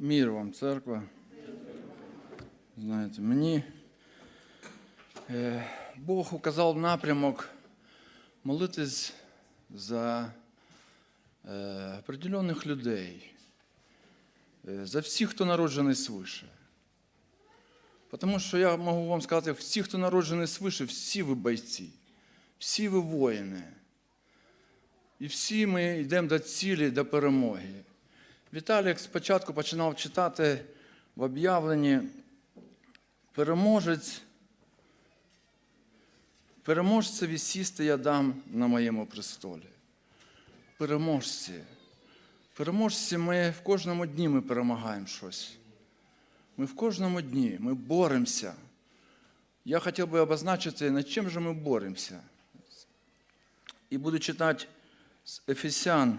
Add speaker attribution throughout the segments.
Speaker 1: Мір вам, церква. Знаєте, мені е, Бог указав напрямок молитись за е, определених людей, е, за всіх, хто народжений свише. Тому що я можу вам сказати, всі, хто народжений свише, всі ви бойці, всі ви воїни. І всі ми йдемо до цілі, до перемоги. Віталік спочатку починав читати в об'явленні переможець. Переможцеві сісти я дам на моєму престолі. Переможці. Переможці ми в кожному дні ми перемагаємо щось. Ми в кожному дні, ми боремося. Я хотів би обозначити, над чим же ми боремося. І буду читати з Ефесян,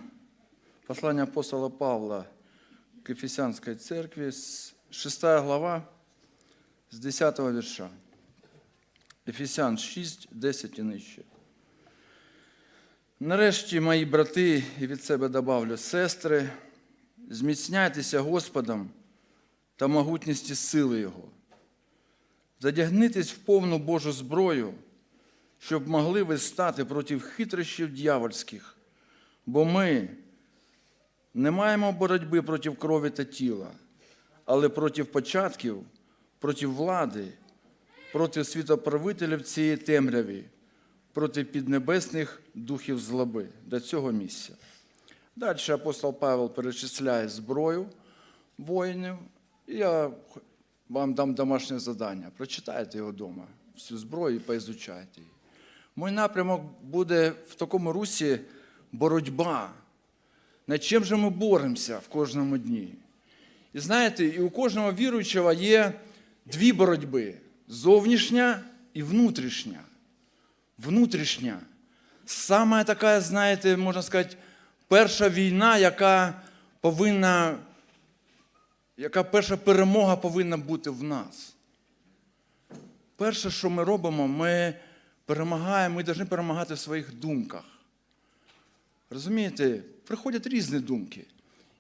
Speaker 1: послання апостола Павла к Ефесянській церкві, 6 глава, з 10 вірша. Ефесян 6, 10 і нижче. Нарешті, мої брати, і від себе добавлю сестри, зміцняйтеся Господом та могутністі сили Його. Задягнитесь в повну Божу зброю, щоб могли ви стати проти хитрощів дьявольських, бо ми не маємо боротьби проти крові та тіла, але проти початків, проти влади, проти світоправителів цієї темряві, проти піднебесних духів злоби до цього місця. Далі апостол Павел перечисляє зброю воїнів. Я вам дам домашнє завдання. Прочитайте його вдома, всю зброю і поізучайте її. Мій напрямок буде в такому русі боротьба. Над чим же ми боремося в кожному дні? І знаєте, і у кожного віруючого є дві боротьби: зовнішня і внутрішня. Внутрішня. Саме така, знаєте, можна сказати, перша війна, яка повинна, яка перша перемога повинна бути в нас. Перше, що ми робимо, ми перемагаємо, ми повинні перемагати в своїх думках. Розумієте, приходять різні думки.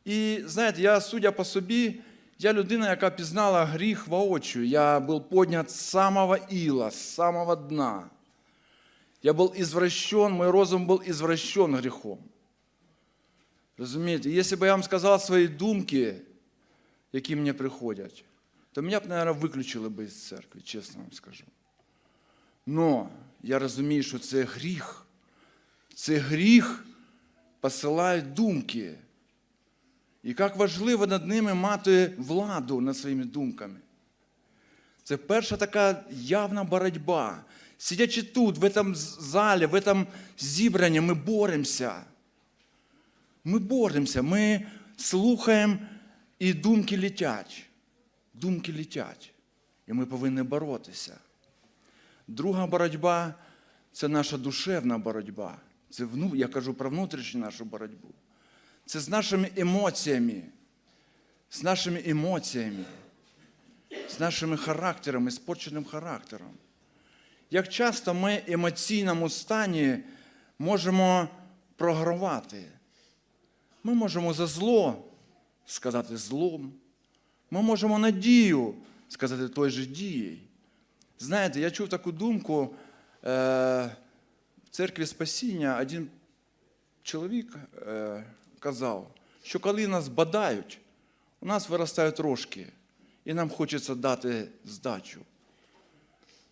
Speaker 1: І знаєте, я, судя по собі, я людина, яка пізнала гріх воочию. Я був поднят з самого іла, з самого дна. Я був извращен, мой розум був извращен гріхом. Розумієте, якщо б я вам сказав свої думки, які мені приходять, то мене б, мабуть, виключили б із церкви, чесно вам скажу. Но я розумію, що це гріх. Це гріх посилають думки. І як важливо над ними мати владу над своїми думками. Це перша така явна боротьба. Сидячи тут, в цьому залі, в цьому зібранні, ми боремося. Ми боремося, ми слухаємо, і думки летять. Думки летять. І ми повинні боротися. Друга боротьба це наша душевна боротьба. Це вну, я кажу про внутрішню нашу боротьбу. Це з нашими емоціями, з нашими емоціями, з нашими характерами, спорченим характером. Як часто ми в емоційному стані можемо програвати. Ми можемо за зло сказати злом. Ми можемо надію сказати той же дією. Знаєте, я чув таку думку е, церкві Спасіння один чоловік е, казав, що коли нас бадають, у нас виростають рожки, і нам хочеться дати здачу.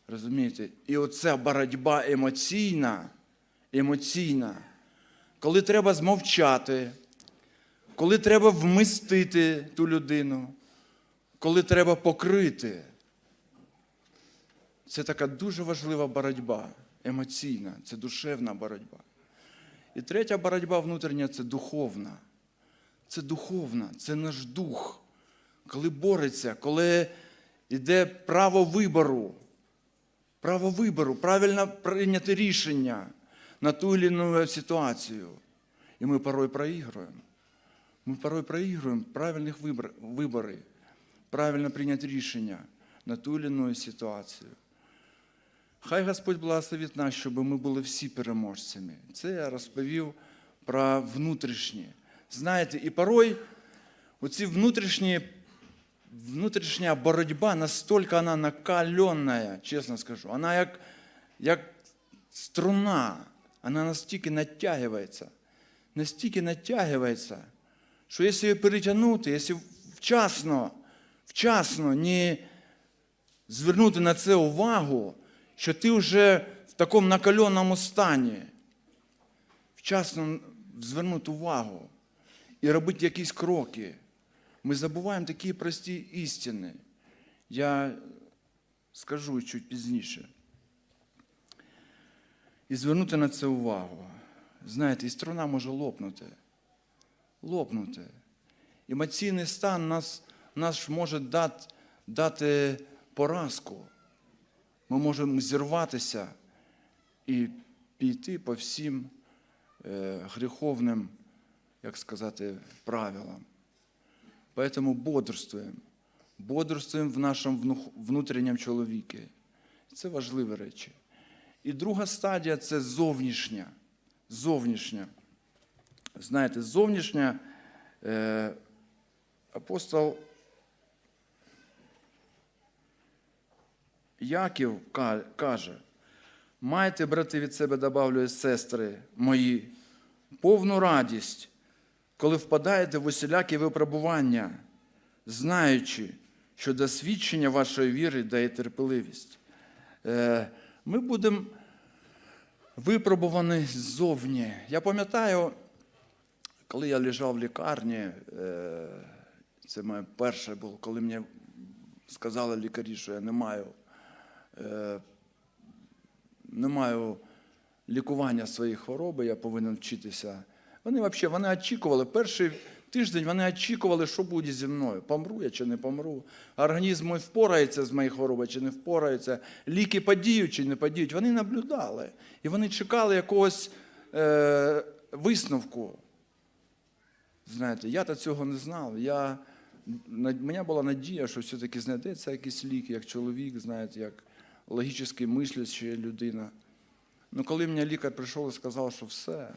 Speaker 1: Розумієте? І оця боротьба емоційна, емоційна, коли треба змовчати, коли треба вмістити ту людину, коли треба покрити. Це така дуже важлива боротьба, емоційна, це душевна боротьба. І третя боротьба внутрішня це духовна. Це духовна, це наш дух. Коли бореться, коли йде право вибору, право вибору, правильно прийняти рішення на ту чи іншу ситуацію. І ми порой проігруємо. Ми порой проігруємо правильних вибор, вибори, правильно прийняти рішення на ту чи іншу ситуацію. Хай Господь благословить нас, щоб ми були всі переможцями. Це я розповів про внутрішнє. Знаєте, і порой оці внутрішні внутрішня боротьба настільки вона накаленная, чесно скажу. Вона як, як струна, вона настільки натягується, настільки натягується, що якщо її перетягнути, якщо вчасно, вчасно не звернути на це увагу, що ти вже в такому накаленому стані, вчасно звернути увагу і робити якісь кроки. Ми забуваємо такі прості істини. Я скажу чуть пізніше. І звернути на це увагу. Знаєте, і струна може лопнути. Лопнути. Емоційний стан нас, нас може дати, дати поразку. Ми можемо зірватися і піти по всім е, гріховним, як сказати, правилам. Поэтому бодрствуємо. Бодрствуємо в нашому внутрішньому чоловіки. Це важливі речі. І друга стадія це зовнішня. Зовнішня. Знаєте, зовнішня е, апостол Яків каже, майте, брати, від себе добавлю сестри мої, повну радість, коли впадаєте в усілякі випробування, знаючи, що до свідчення вашої віри дає терпеливість. Е, Ми будемо випробувані ззовні. Я пам'ятаю, коли я лежав в лікарні, е, це моє перше було, коли мені сказали лікарі, що я не маю, не маю лікування своєї хвороби, я повинен вчитися. Вони взагалі вони очікували, перший тиждень вони очікували, що буде зі мною. Помру я чи не помру. Організм мій впорається з моєю хворобою чи не впорається. Ліки подіють чи не подіють. Вони наблюдали. І вони чекали якогось е, висновку. Знаєте, я то цього не знав. Я, мене була надія, що все-таки знайдеться якийсь лік, як чоловік, знаєте, як логічно мисляща людина. Ну, коли мені лікар прийшов і сказав, що все,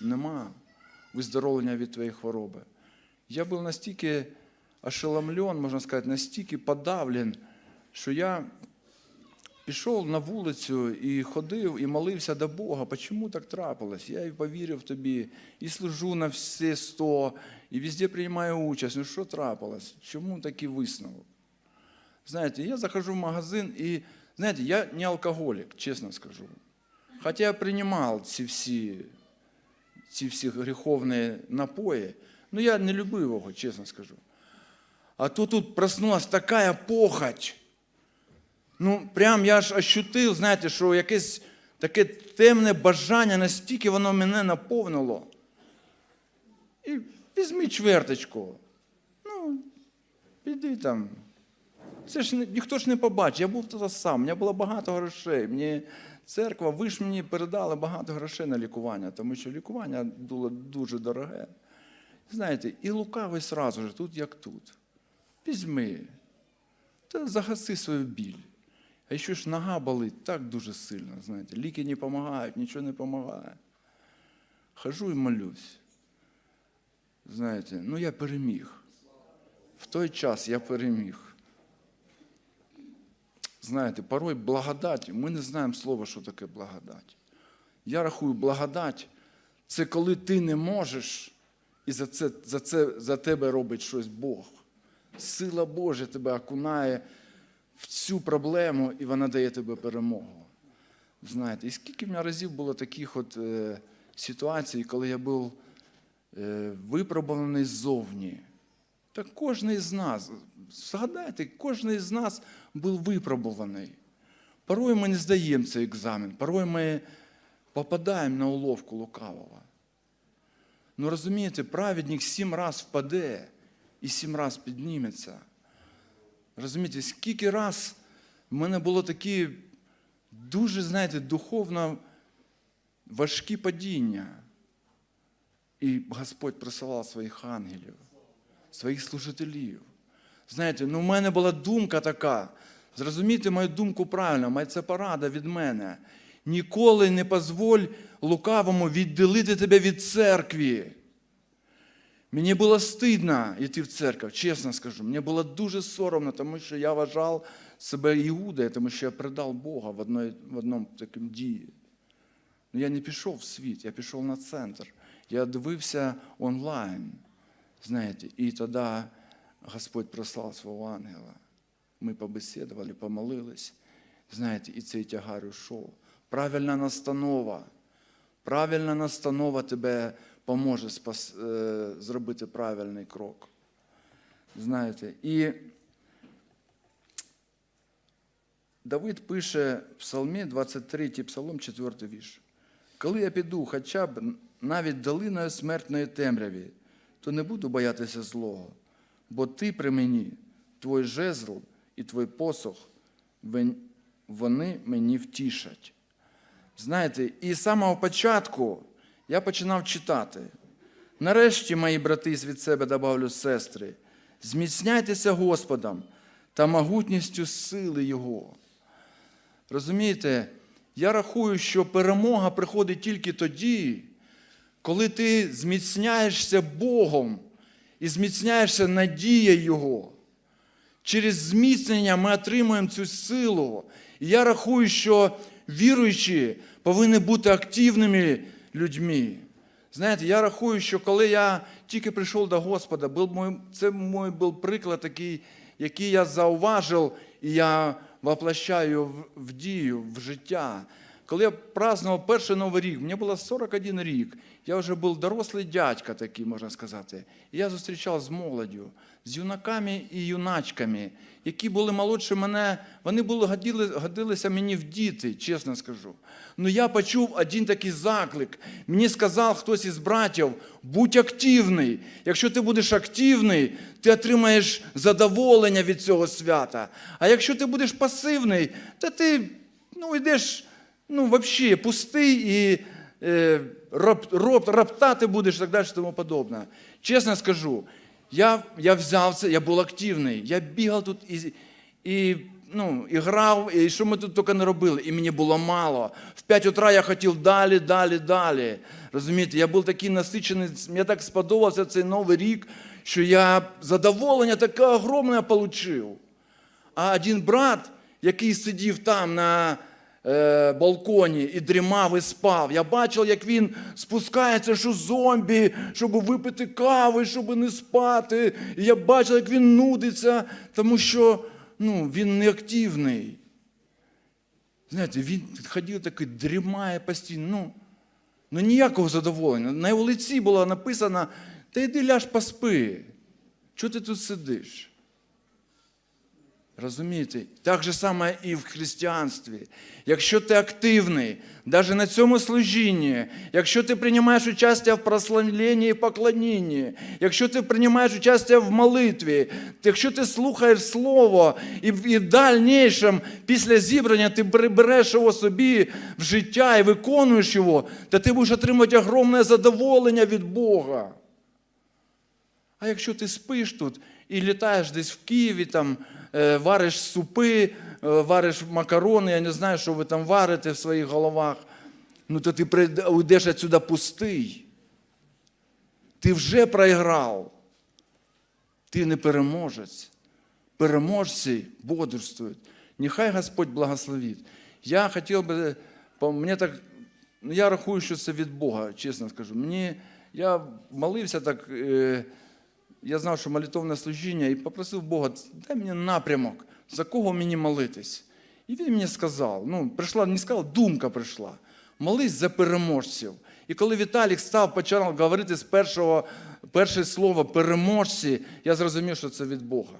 Speaker 1: нема виздоровлення від твоєї хвороби. Я був настільки ошеломлен, можна сказати, настільки подавлен, що я пішов на вулицю і ходив і молився до Бога. Чому так трапилось? Я і повірив тобі, і служу на всі сто, і везде приймаю участь. Ну що трапилось? Чому такий висновок? Знаєте, я захожу в магазин і, знаєте, я не алкоголик, чесно скажу. Хотя я принимал ці всі, ці всі гріховні напої, но я не любив його, чесно скажу. А тут тут проснулась така похоть. Ну, прям я ж ощутив, знаєте, що якесь таке темне бажання, настільки воно мене наповнило. І візьми чверточку. Ну, піди там. Це ж ніхто ж не побачить. Я був туди сам, у мене було багато грошей. Мені церква, ви ж мені передали багато грошей на лікування, тому що лікування було дуже дороге. Знаєте, і лукавий сразу ж, тут як тут. Візьми, та загаси свою біль. А ще ж нога болить так дуже сильно, знаєте, ліки не допомагають, нічого не допомагає. Хожу і молюсь. Знаєте, ну я переміг. В той час я переміг. Знаєте, порой благодать, ми не знаємо слова, що таке благодать. Я рахую, благодать це коли ти не можеш, і за це, за це за тебе робить щось Бог. Сила Божа тебе окунає в цю проблему, і вона дає тебе перемогу. Знаєте, і скільки в мене разів було таких от е, ситуацій, коли я був е, випробуваний ззовні. Так кожен із нас, згадайте, кожен із нас був випробуваний. Порой ми не здаємо цей екзамен, порой ми попадаємо на уловку лукавого. Ну розумієте, праведник сім раз впаде і сім раз підніметься. Розумієте, скільки раз в мене було такі дуже, знаєте, духовно важкі падіння. І Господь присилав своїх ангелів, своїх служителів. Знаєте, ну в мене була думка така. Зрозумійте мою думку правильно, має це порада від мене. Ніколи не дозволь лукавому відділити тебе від церкви. Мені було стидно йти в церкву, чесно скажу. Мені було дуже соромно, тому що я вважав себе Іудою, тому що я предав Бога в, одной, в одному такому дії. Ну, я не пішов в світ, я пішов на центр. Я дивився онлайн. Знаєте, і тоді Господь прислав свого ангела. Ми побесідували, помолились. Знаєте, і цей тягар ушов. Правильна настанова. Правильна настанова тебе поможе спас, е, зробити правильний крок. Знаєте, і Давид пише в Псалмі 23 Псалом, 4 вірш. Коли я піду хоча б навіть долиною смертної темряві, то не буду боятися злого, бо ти при мені, твій жезл і твій посох, вони мені втішать. Знаєте, і з самого початку я починав читати. Нарешті, мої брати, від себе добавлю сестри, зміцняйтеся Господом та могутністю сили Його. Розумієте, я рахую, що перемога приходить тільки тоді, коли ти зміцняєшся Богом і зміцняєшся надією Його. Через зміцнення ми отримуємо цю силу. І я рахую, що віруючі повинні бути активними людьми. Знаєте, я рахую, що коли я тільки прийшов до Господа, був мой, це мій був приклад такий, який я зауважив, і я воплощаю в, в дію, в життя. Коли я празднував перший Новий рік, мені було 41 рік, я вже був дорослий дядька такий, можна сказати. Я зустрічав з молоддю, з юнаками і юначками, які були молодші мене, вони були, годили, годилися мені в діти, чесно скажу. Ну я почув один такий заклик. Мені сказав хтось із братів, будь активний. Якщо ти будеш активний, ти отримаєш задоволення від цього свята. А якщо ти будеш пасивний, то ти ну, йдеш ну, взагалі пустий і е, роб, роб, роптати будеш і так далі, і тому подобне. Чесно скажу, я, я взяв це, я був активний, я бігав тут і, і, ну, і грав, і що ми тут тільки не робили, і мені було мало. В 5 утра я хотів далі, далі, далі. Розумієте, я був такий насичений, мені так сподобався цей новий рік, що я задоволення таке огромне отримав. А один брат, який сидів там на балконі і дрімав і спав, я бачив, як він спускається, що зомбі, щоб випити кави, щоб не спати. І я бачив, як він нудиться, тому що ну, він не активний. Знаєте, він ходив такий, дрімає постійно. Ну, ну ніякого задоволення. На його лиці було написано: та йди ляж поспи. Чого ти тут сидиш? Розумієте? Так же саме і в християнстві. Якщо ти активний, навіть на цьому служінні, якщо ти приймаєш участь в прославленні і поклонінні, якщо ти приймаєш участь в молитві, якщо ти слухаєш Слово і, і в дальнішому, після зібрання ти береш його собі в життя і виконуєш його, то ти будеш отримати огромне задоволення від Бога. А якщо ти спиш тут і літаєш десь в Києві, там, вариш супи, е, вариш макарони, я не знаю, що ви там варите в своїх головах, ну то ти уйдеш отсюди пустий. Ти вже проіграв. Ти не переможець. Переможці бодрствують. Нехай Господь благословить. Я хотів би, мені так, ну, я рахую, що це від Бога, чесно скажу. Мені, я молився так, е, я знав, що молитовне служіння, і попросив Бога, дай мені напрямок, за кого мені молитись. І він мені сказав, ну, прийшла, не сказав, думка прийшла. Молись за переможців. І коли Віталік став, почав говорити з першого, перше слово переможці, я зрозумів, що це від Бога.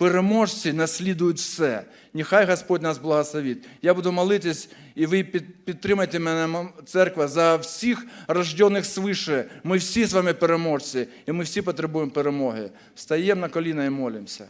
Speaker 1: Переможці наслідують все. Нехай Господь нас благословить. Я буду молитись, і ви підтримайте мене, церква, за всіх рождених свише. Ми всі з вами переможці, і ми всі потребуємо перемоги. Стаємо на коліна і молимося.